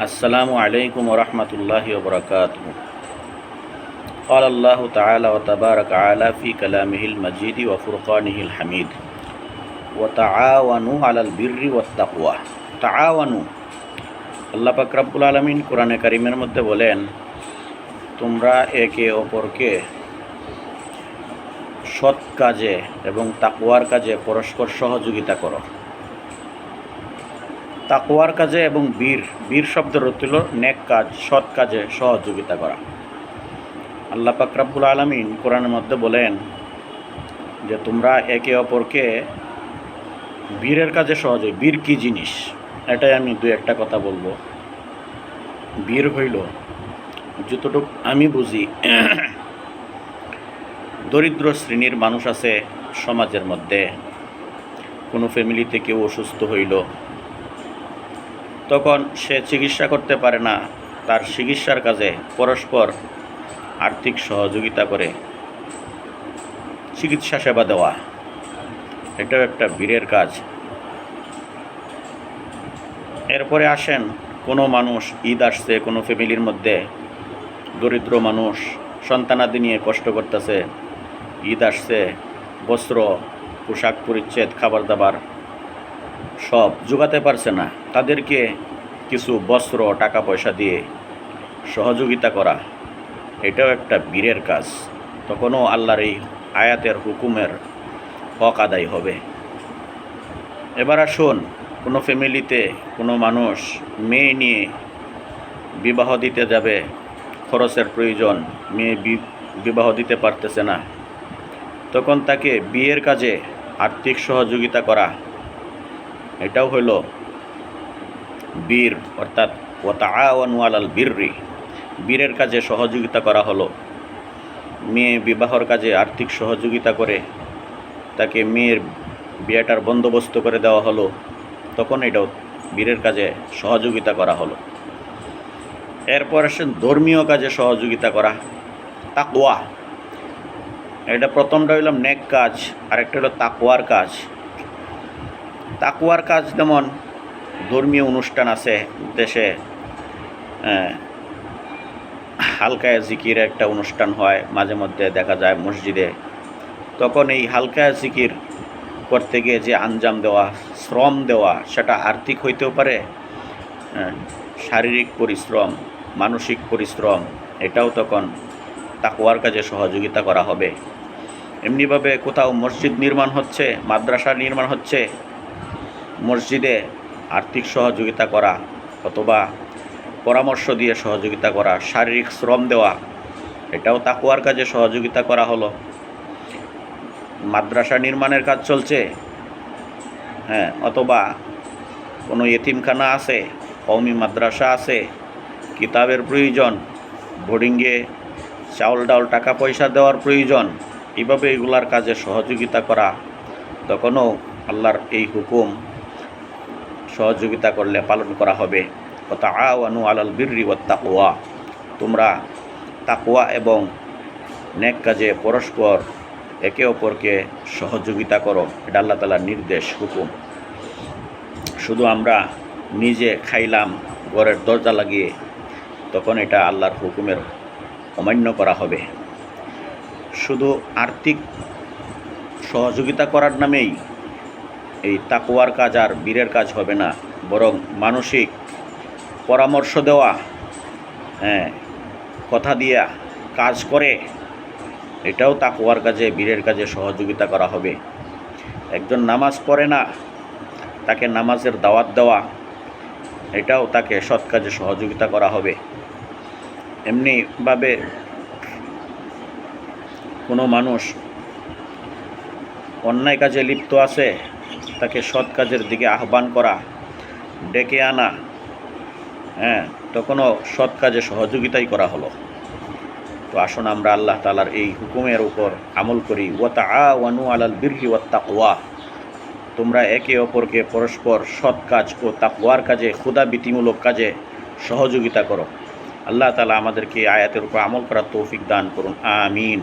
السلام عليكم ورحمة الله وبركاته قال الله تعالى وتبارك على في كلامه المجيد وفرقانه الحميد وتعاونوا على البر والتقوى تعاونوا আল্লাহ পাক রাব্বুল আলমিন কোরআনে কারিমের মধ্যে বলেন তোমরা একে অপরকে সৎ কাজে এবং তাকুয়ার কাজে পরস্পর সহযোগিতা করো তাকুয়ার কাজে এবং বীর বীর শব্দের অর্থ হল নেক কাজ, সৎ কাজে সহযোগিতা করা। আল্লাহ পাক রাব্বুল আলমিন কোরআনের মধ্যে বলেন যে, তোমরা একে অপরকে বীরের কাজে সহযোগী, বীর কী জিনিস? এটাই আমি দু একটা কথা বলব। বীর হইল, যতটুকু আমি বুঝি, দরিদ্র শ্রেণির মানুষ আছে সমাজের মধ্যে। কোনো ফ্যামিলিতে কেউ অসুস্থ হইল তখন সে চিকিৎসা করতে পারে না। তার চিকিৎসার কাজে পরস্পর আর্থিক সহযোগিতা করে। চিকিৎসা সেবা দেওয়া, এটাও একটা বীরের কাজ। এরপরে আসেন কোনো মানুষ, ঈদ আসছে, কোনো ফ্যামিলির মধ্যে দরিদ্র মানুষ, সন্তানাদি নিয়ে কষ্ট করতেছে, ঈদ আসছে, বস্ত্র, পোশাক পরিচ্ছেদ, খাবার দাবার সব জোগাতে পারছে না। তাদেরকে কিছু বস্ত্র টাকা পয়সা দিয়ে সহযোগিতা করা, এটাও একটা বীরের কাজ। তখনও আল্লাহর এই আয়াতের হুকুমের হক আদায় হবে। এবার আসুন, কোনো ফ্যামিলিতে কোনো মানুষ, মেয়ে নিয়ে বিবাহ দিতে যাবে, খরচের প্রয়োজন, মেয়ে বিবাহ দিতে পারতেছে না। তখন তাকে বিয়ের কাজে আর্থিক সহযোগিতা করা এটাও হইল বীর, অর্থাৎ ওতা আওয়ানুয়ালাল বীররি। বীরের কাজে সহযোগিতা করা হলো। মেয়ে বিবাহর কাজে আর্থিক সহযোগিতা করে তাকে মেয়ের বিয়েটার বন্দোবস্ত করে দেওয়া হলো। তখন এটাও বীরের কাজে সহযোগিতা করা হলো। এরপর আসেন ধর্মীয় কাজে সহযোগিতা করা, তাকওয়া। এটা প্রথমটা হইলাম নেক কাজ, আরেকটা হলো তাকওয়ার কাজ। তাকুয়ার কাজ যেমন ধর্মীয় অনুষ্ঠান আছে দেশে আহ, হালকায় জিকির একটা অনুষ্ঠান হয় মাঝে মধ্যে দেখা যায় মসজিদে। তখন এই হালকা জিকির করতে গিয়ে যে আঞ্জাম দেওয়া শ্রম দেওয়া সেটা আর্থিক হইতেও পারে শারীরিক পরিশ্রম মানসিক পরিশ্রম এটাও তখন তাকুয়ার কাজে সহযোগিতা করা হবে। এমনিভাবে কোথাও মসজিদ নির্মাণ হচ্ছে মাদ্রাসা নির্মাণ হচ্ছে মসজিদে আর্থিক সহযোগিতা করা অথবা পরামর্শ দিয়ে সহযোগিতা করা, শারীরিক শ্রম দেওয়া, এটাও তাকুয়ার কাজে সহযোগিতা করা হলো। মাদ্রাসা নির্মাণের কাজ চলছে। হ্যাঁ অথবা কোনো এতিমখানা আছে, কওমি মাদ্রাসা আছে, কিতাবের প্রয়োজন, বোর্ডিংয়ে চাউল ডাউল টাকা পয়সা দেওয়ার প্রয়োজন এইভাবে এগুলার কাজে সহযোগিতা করা, তখনও আল্লাহর এই হুকুম সহযোগিতা করলে, পালন করা হবে। কথা আওয়ানু আলাল বীররি ও তাকুয়া তোমরা তাকুয়া এবং নেক কাজে পরস্পর একে অপরকে সহযোগিতা করো। এটা আল্লাহ তালার নির্দেশ, হুকুম। শুধু আমরা নিজে খাইলাম, ঘরের দরজা লাগিয়ে, তখন এটা আল্লাহর হুকুমের অমান্য করা হবে। শুধু আর্থিক সহযোগিতা করার নামেই এই তাকুয়ার কাজ আর বীরের কাজ হবে না, বরং মানসিক পরামর্শ দেওয়া হ্যাঁ কথা দিয়া কাজ করে, এটাও তাকুয়ার কাজে, বীরের কাজে সহযোগিতা করা হবে। একজন নামাজ পড়ে না, তাকে নামাজের দাওয়াত দেওয়া, এটাও তাকে সৎ কাজে সহযোগিতা করা হবে। এমনিভাবে কোনো মানুষ অন্যায় কাজে লিপ্ত আছে তাকে সৎ কাজের দিকে আহ্বান করা, ডেকে আনা হ্যাঁ তখনও সৎ কাজে সহযোগিতাই করা হলো। তো আসুন আমরা আল্লাহ তালার এই হুকুমের উপর আমল করি ওয়াতা ওয়ানু আলাল বিরহি ওয়াত্তাকওয়া। তোমরা একে অপরকে পরস্পর সৎ কাজ ও তাকওয়ার কাজে ক্ষুদা বৃত্তিমূলক কাজে সহযোগিতা করো। আল্লাহ তালা আমাদেরকে আয়াতের উপর আমল করার তৌফিক দান করুন, আমিন।